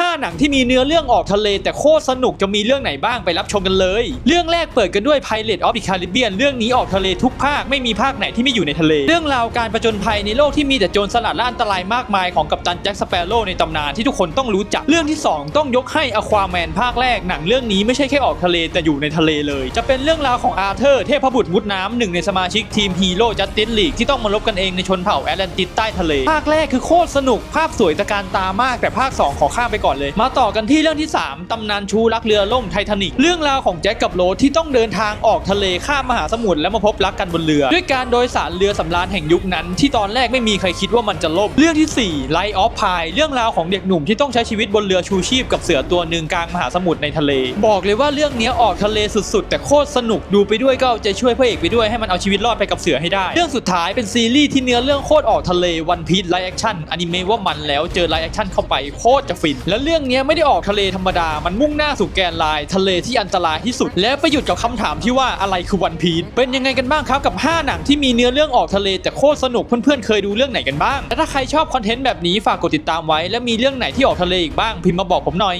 5 หนังที่มีเนื้อเรื่องออกทะเล แต่โคตรสนุกจะมีเรื่องไหนบ้างไปรับชมกันเลย เรื่องแรกเปิดกันด้วย Pirate of the Caribbean เรื่องนี้ออกทะเลทุกภาคไม่มีภาคไหนที่ไม่อยู่ในทะเล เรื่องราวการประจนภัยในโลกที่มีแต่โจรสลัดและอันตรายมากมายของกัปตันแจ็คสเปโร่ในตำนานที่ทุกคนต้องรู้จัก เรื่องที่ 2 ต้องยกให้อควาแมนภาคแรกหนังเรื่องนี้ไม่ใช่แค่ออกทะเลแต่อยู่ในทะเลเลย จะเป็นเรื่องราวของอาร์เธอร์เทพบุตรมุดน้ำหนึ่งในสมาชิกทีมฮีโร่จัสติสลีกที่ต้องมาลบกันเองในชนเผ่าแอตแลนติสใต้ทะเล ภาคแรกคือโคตรสนุกภาพสวยตะการตามากแต่ภาค 2 ขอข้ามไปก่อนเลย มาต่อกันที่เรื่องที่ 3 ตำนานชูรักเรือล่มไททานิกเรื่องราวของแจ็คกับโรสที่ต้องเดินทางออกทะเลข้ามมหาสมุทรแล้วมาพบรักกันบนเรือ ด้วยการโดยสารเรือสำราญแห่งยุคนั้น ที่ตอนแรกไม่มีใครคิดว่ามันจะล่มเรื่องที่4 Light of Pi เรื่องราวของเด็กหนุ่มที่ต้องใช้ชีวิตบนเรือชูชีพกับเสือตัวหนึ่งกลางมหาสมุทรในทะเล บอกเลยว่าเรื่องนี้ออกทะเลสุด ๆ แต่โคตรสนุกดูไปด้วยก็เอาใจช่วยพระเอกไปด้วยให้มันเอาชีวิตรอดไปกับเสือให้ได้ เรื่องสุดท้ายเป็นซีรีส์ที่เนื้อเรื่องโคตรออกทะเลวันพี e ไลฟ์แอคชั่นอนิเมะว่ามันแล้วเจอไลฟ์แอคชั่นเข้าไปโคตรจะฟินและเรื่องนี้ไม่ได้ออกทะเลธรรมดา มันมุ่งหน้าสู่แกนไลน์ทะเลที่อันตรายที่สุด และไปหยุดกับคำถามที่ว่าอะไรคือวันพี e เป็นยังไงกันบ้างครับกับ 5 หนังที่มีเนื้อเรื่องออกทะเลแต่โคตรสนุกเพื่อนๆเคยดูเรื่องไหนกันบ้างและถ้าใครชอบคอนเทนต์แบบนี้ฝากกดติดตามไว้และมีเรื่องไหนที่ออกทะเลอีกบ้างพิมพ์มาบอกผมหน่อย